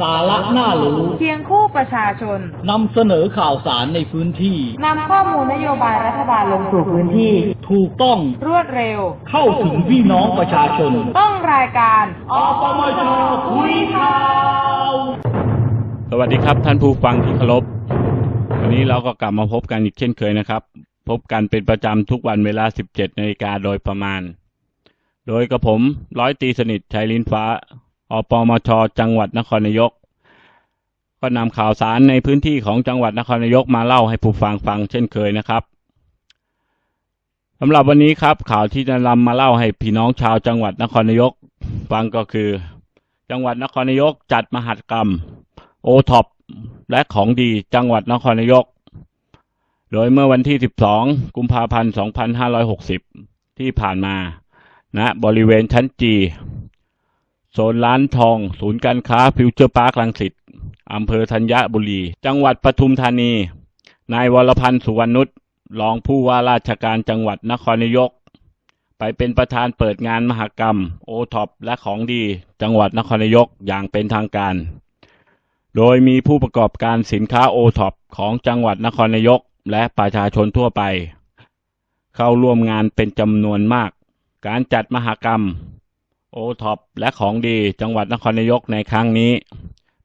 สาระน่ารู้เคียงคู่ประชาชนนำเสนอข่าวสารในพื้นที่นำข้อมูลนโยบายรัฐบาลลงสู่พื้นที่ ถูกต้องรวดเร็ว เข้าถึงพี่น้องประชาชน ต้องรายการอปมจคุยข่าวสวัสดีครับท่านผู้ฟังที่เคารพวันนี้เราก็กลับมาพบกันอีกเช่นเคยนะครับ พบกันเป็นประจำทุกวันเวลา 17นาฬิกาโดยประมาณ โดยกระผมร้อยตรีสนิทชัยลินฟ้าอปมช จังหวัดนครนายก ก็นำข่าวสารในพื้นที่ของจังหวัดนครนายกมาเล่าให้ผู้ฟังฟังเช่นเคยนะครับสำหรับวันนี้ครับข่าวที่จะนำมาเล่าให้พี่น้องชาวจังหวัดนครนายกฟังก็คือ จังหวัดนครนายกจัดมหัศกรรมโอท็อปและของดีจังหวัดนครนายก โดยเมื่อวันที่ 12 กุมภาพันธ์ 2560 ที่ผ่านมาณบริเวณชั้นจีโซนร้านทอง ศูนย์การค้าฟิวเจอร์พาร์คลังสิต อำเภอธัญบุรี จังหวัดปทุมธานี นายวรพันธ์สุวรรณนุชรองผู้ว่าราชการจังหวัดนครนายก ไปเป็นประธานเปิดงานมหกรรมโอท็อปและของดี จังหวัดนครนายกอย่างเป็นทางการ โดยมีผู้ประกอบการสินค้าโอท็อปของจังหวัดนครนายก และประชาชนทั่วไป เข้าร่วมงานเป็นจำนวนมาก การจัดมหกรรมโอท็อปและของดีจังหวัดนครนายกในครั้งนี้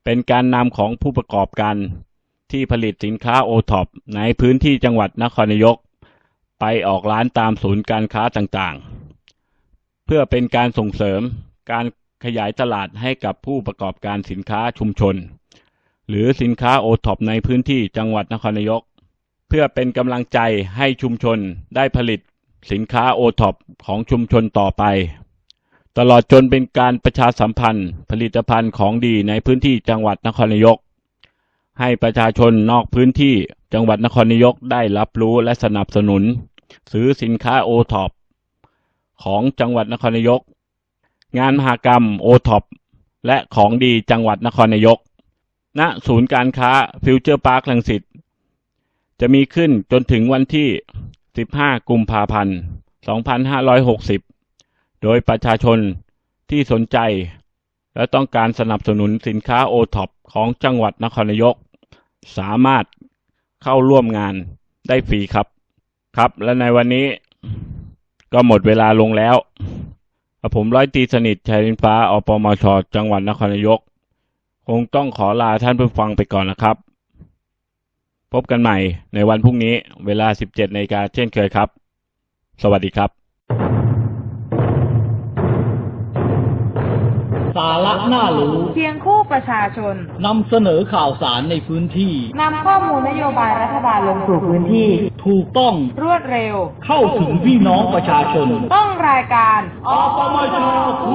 เป็นการนำของผู้ประกอบการที่ผลิตสินค้าโอท็อปในพื้นที่จังหวัดนครนายก ไปออกร้านตามศูนย์การค้าต่างๆ เพื่อเป็นการส่งเสริมการขยายตลาดให้กับผู้ประกอบการสินค้าชุมชน หรือสินค้าโอท็อปในพื้นที่จังหวัดนครนายก เพื่อเป็นกำลังใจให้ชุมชนได้ผลิตสินค้าโอท็อปของชุมชนต่อไป ตลอดจนเป็นการประชาสัมพันธ์ ผลิตภัณฑ์ของดีในพื้นที่จังหวัดนครนายก ให้ประชาชนนอกพื้นที่จังหวัดนครนายกได้รับรู้และสนับสนุน ซื้อสินค้าโอท็อปของจังหวัดนครนายก งานมหกรรมโอท็อปและของดีจังหวัดนครนายก ณ ศูนย์การค้าฟิวเจอร์พาร์คลังสิตจะมีขึ้นจนถึงวันที่ 15 กุมภาพันธ์ 2560 โดยประชาชนที่สนใจ และต้องการสนับสนุนสินค้าโอท็อปของจังหวัดนครนายก สามารถเข้าร่วมงานได้ฟรีครับครับ และในวันนี้ก็หมดเวลาลงแล้ว ผมร้อยตีสนิทชัยลินฟ้าอปมชจังหวัดนครนายก คงต้องขอลาท่านผู้ฟังไปก่อนนะครับ พบกันใหม่ในวันพรุ่งนี้เวลา 17นาฬิกาเช่นเคยครับ สวัสดีครับ สาระน่ารู้เคียงคู่ประชาชนนำเสนอข่าวสารในพื้นที่นำข้อมูลนโยบายรัฐบาลลงสู่พื้นที่ ถูกต้องรวดเร็ว เข้าถึงพี่น้องประชาชน ต้องรายการอปมจคุย